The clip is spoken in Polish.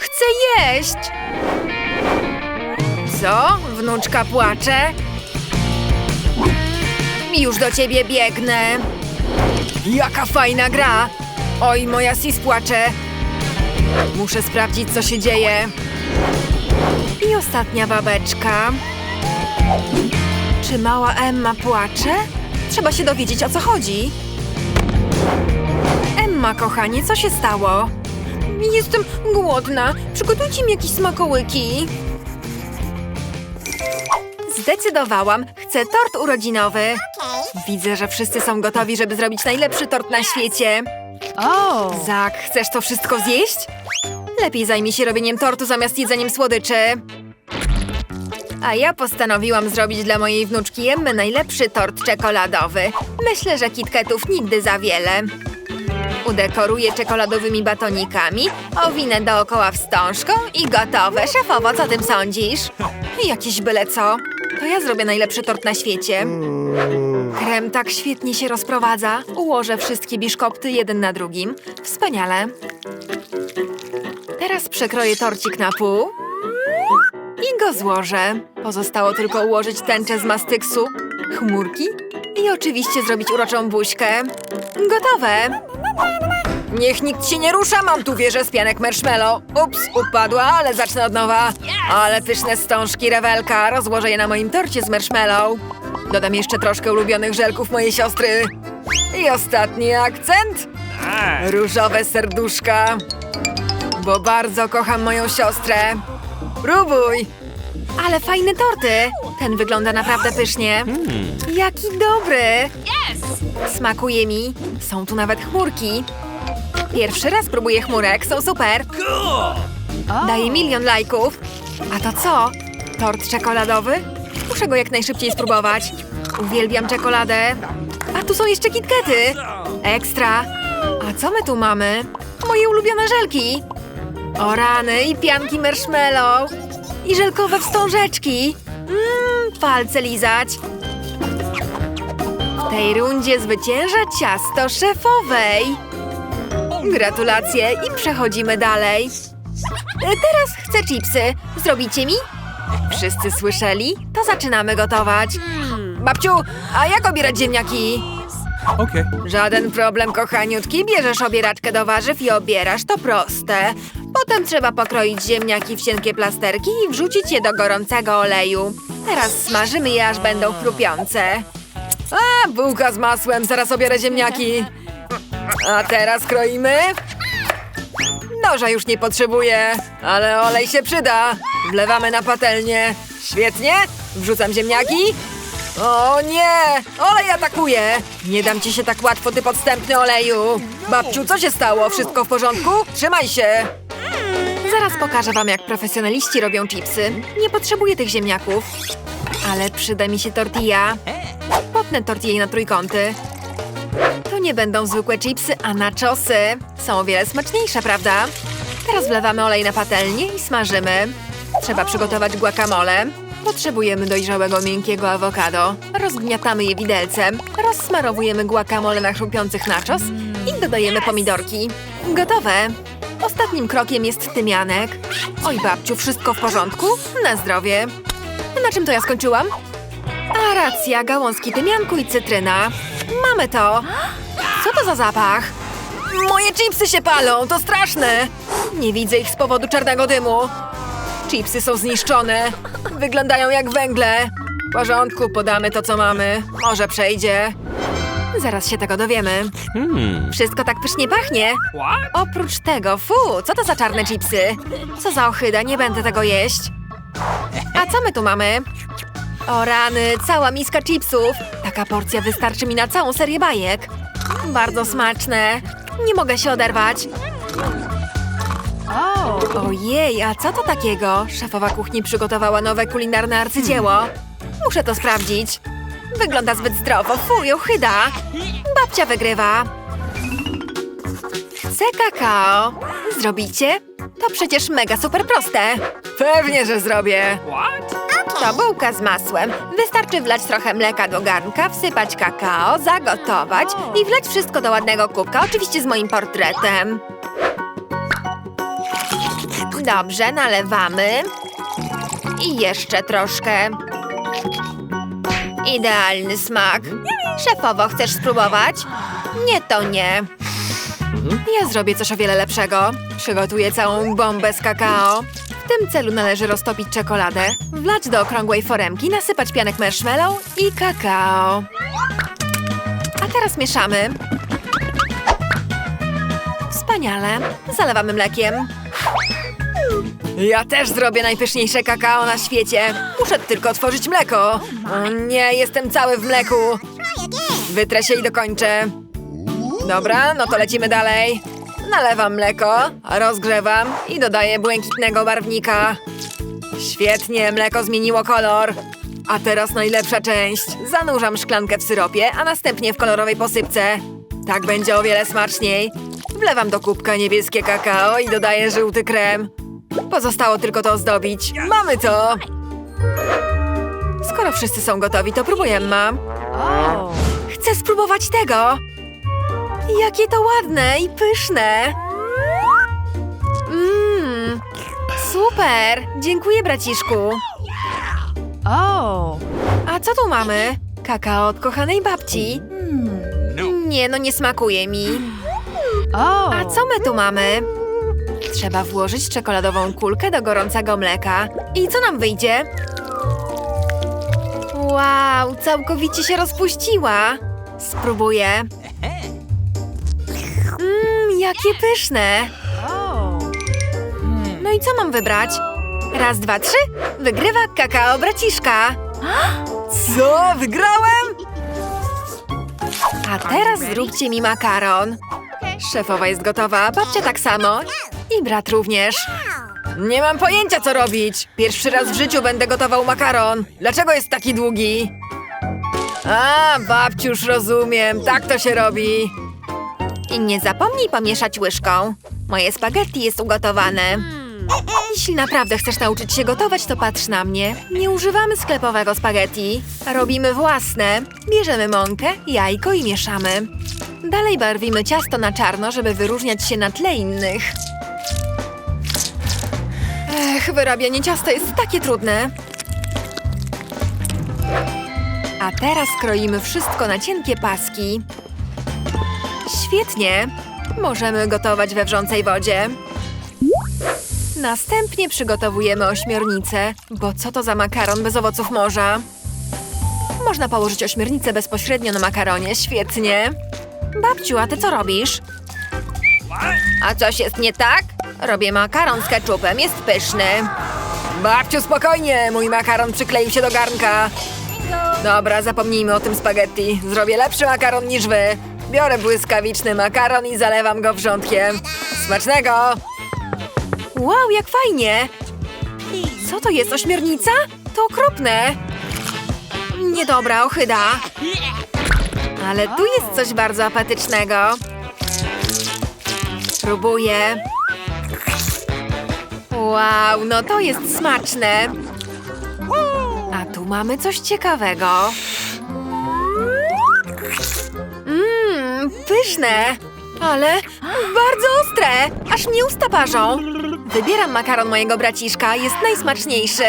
Chcę jeść! Co? Wnuczka płacze? Już do ciebie biegnę. Jaka fajna gra! Oj, moja sis płacze. Muszę sprawdzić, co się dzieje. I ostatnia babeczka. Czy mała Emma płacze? Trzeba się dowiedzieć, o co chodzi. Emma, kochanie, co się stało? Jestem głodna. Przygotujcie mi jakieś smakołyki. Zdecydowałam. Chcę tort urodzinowy. Widzę, że wszyscy są gotowi, żeby zrobić najlepszy tort na świecie. O! Zak, chcesz to wszystko zjeść? Lepiej zajmij się robieniem tortu zamiast jedzeniem słodyczy. A ja postanowiłam zrobić dla mojej wnuczki Emmy najlepszy tort czekoladowy. Myślę, że kitketów nigdy za wiele. Udekoruję czekoladowymi batonikami, owinę dookoła wstążką i gotowe. Szefowo, co tym sądzisz? Jakieś byle co. To ja zrobię najlepszy tort na świecie. Krem tak świetnie się rozprowadza. Ułożę wszystkie biszkopty jeden na drugim. Wspaniale. Teraz przekroję torcik na pół i go złożę. Pozostało tylko ułożyć tęczę z mastyksu, chmurki i oczywiście zrobić uroczą buźkę. Gotowe! Niech nikt się nie rusza, mam tu wieżę z pianek marshmallow. Ups, upadła, ale zacznę od nowa. Ale pyszne stążki rewelka, rozłożę je na moim torcie z marshmallow. Dodam jeszcze troszkę ulubionych żelków mojej siostry. I ostatni akcent. Różowe serduszka. Bo bardzo kocham moją siostrę. Próbuj! Ale fajne torty! Ten wygląda naprawdę pysznie. Jaki dobry! Smakuje mi. Są tu nawet chmurki. Pierwszy raz próbuję chmurek, są super. Daję milion lajków. A to co? Tort czekoladowy? Muszę go jak najszybciej spróbować. Uwielbiam czekoladę. A tu są jeszcze kitkety. Ekstra. A co my tu mamy? Moje ulubione żelki. O rany i pianki marshmallow. I żelkowe wstążeczki. Mmm, palce lizać. W tej rundzie zwycięża ciasto szefowej. Gratulacje i przechodzimy dalej. Teraz chcę chipsy. Zrobicie mi? Wszyscy słyszeli? To zaczynamy gotować. Babciu, a jak obierać ziemniaki? Okay. Żaden problem, kochaniutki. Bierzesz obieraczkę do warzyw i obierasz. To proste. Potem trzeba pokroić ziemniaki w cienkie plasterki i wrzucić je do gorącego oleju. Teraz smażymy je, aż będą chrupiące. A, bułka z masłem. Zaraz obierę ziemniaki. A teraz kroimy. Noża już nie potrzebuję, ale olej się przyda. Wlewamy na patelnię. Świetnie. Wrzucam ziemniaki. O nie! Olej atakuje! Nie dam ci się tak łatwo, ty podstępny oleju! Babciu, co się stało? Wszystko w porządku? Trzymaj się! Zaraz pokażę wam, jak profesjonaliści robią chipsy. Nie potrzebuję tych ziemniaków. Ale przyda mi się tortilla. Potnę tortillę na trójkąty. To nie będą zwykłe chipsy, a nachosy. Są o wiele smaczniejsze, prawda? Teraz wlewamy olej na patelnię i smażymy. Trzeba przygotować guacamole. Potrzebujemy dojrzałego, miękkiego awokado. Rozgniatamy je widelcem. Rozsmarowujemy guacamole na chrupiących nachos i dodajemy pomidorki. Gotowe! Ostatnim krokiem jest tymianek. Oj, babciu, wszystko w porządku? Na zdrowie. Na czym to ja skończyłam? A racja, gałązki tymianku i cytryna. Mamy to. Co to za zapach? Moje chipsy się palą, to straszne. Nie widzę ich z powodu czarnego dymu. Chipsy są zniszczone. Wyglądają jak węgle. W porządku, podamy to, co mamy. Może przejdzie. Zaraz się tego dowiemy. Wszystko tak pysznie pachnie. Oprócz tego, fu, co to za czarne chipsy? Co za ochyda, nie będę tego jeść. A co my tu mamy? O rany, cała miska chipsów. Taka porcja wystarczy mi na całą serię bajek. Bardzo smaczne. Nie mogę się oderwać. O! Ojej, a co to takiego? Szefowa kuchni przygotowała nowe kulinarne arcydzieło. Muszę to sprawdzić. Wygląda zbyt zdrowo. Fuj, ochyda. Babcia wygrywa. Chcę kakao. Zrobicie? To przecież mega super proste. Pewnie, że zrobię. To bułka z masłem. Wystarczy wlać trochę mleka do garnka, wsypać kakao, zagotować i wlać wszystko do ładnego kubka, oczywiście z moim portretem. Dobrze, nalewamy. I jeszcze troszkę. Idealny smak. Szefowo, chcesz spróbować? Nie, to nie. Ja zrobię coś o wiele lepszego. Przygotuję całą bombę z kakao. W tym celu należy roztopić czekoladę, wlać do okrągłej foremki, nasypać pianek marshmallow i kakao. A teraz mieszamy. Wspaniale. Zalewamy mlekiem. Ja też zrobię najpyszniejsze kakao na świecie. Muszę tylko otworzyć mleko. O nie, jestem cały w mleku. Wytrę się i dokończę. Dobra, no to lecimy dalej. Nalewam mleko, rozgrzewam i dodaję błękitnego barwnika. Świetnie, mleko zmieniło kolor. A teraz najlepsza część. Zanurzam szklankę w syropie, a następnie w kolorowej posypce. Tak będzie o wiele smaczniej. Wlewam do kubka niebieskie kakao i dodaję żółty krem. Pozostało tylko to ozdobić. Mamy to! Skoro wszyscy są gotowi, to próbujemy, mam. Chcę spróbować tego! Jakie to ładne i pyszne! Mmm, super! Dziękuję, braciszku. Oh. A co tu mamy? Kakao od kochanej babci. Nie, no nie smakuje mi. Oh. A co my tu mamy? Trzeba włożyć czekoladową kulkę do gorącego mleka. I co nam wyjdzie? Wow, całkowicie się rozpuściła. Spróbuję. Mmm, jakie pyszne. No i co mam wybrać? Raz, dwa, trzy. Wygrywa kakao braciszka. Co? Wygrałem? A teraz zróbcie mi makaron. Szefowa jest gotowa, babcia tak samo. I brat również. Nie mam pojęcia, co robić. Pierwszy raz w życiu będę gotował makaron. Dlaczego jest taki długi? A, babciu, już rozumiem. Tak to się robi. Nie zapomnij pomieszać łyżką. Moje spaghetti jest ugotowane. Jeśli naprawdę chcesz nauczyć się gotować, to patrz na mnie. Nie używamy sklepowego spaghetti. Robimy własne. Bierzemy mąkę, jajko i mieszamy. Dalej barwimy ciasto na czarno, żeby wyróżniać się na tle innych. Ech, wyrabianie ciasta jest takie trudne. A teraz kroimy wszystko na cienkie paski. Świetnie. Możemy gotować we wrzącej wodzie. Następnie przygotowujemy ośmiornicę, bo co to za makaron bez owoców morza? Można położyć ośmiornicę bezpośrednio na makaronie, świetnie. Babciu, a ty co robisz? A coś jest nie tak? Robię makaron z keczupem, jest pyszny. Babciu, spokojnie, mój makaron przykleił się do garnka. Dobra, zapomnijmy o tym spaghetti. Zrobię lepszy makaron niż wy. Biorę błyskawiczny makaron i zalewam go wrzątkiem. Smacznego! Wow, jak fajnie! Co to jest, ośmiornica? To okropne! Niedobra, ochyda. Ale tu jest coś bardzo apetycznego. Próbuję. Wow, no to jest smaczne. A tu mamy coś ciekawego. Pyszne. Ale bardzo ostre. Aż mnie usta parzą. Wybieram makaron mojego braciszka, jest najsmaczniejszy.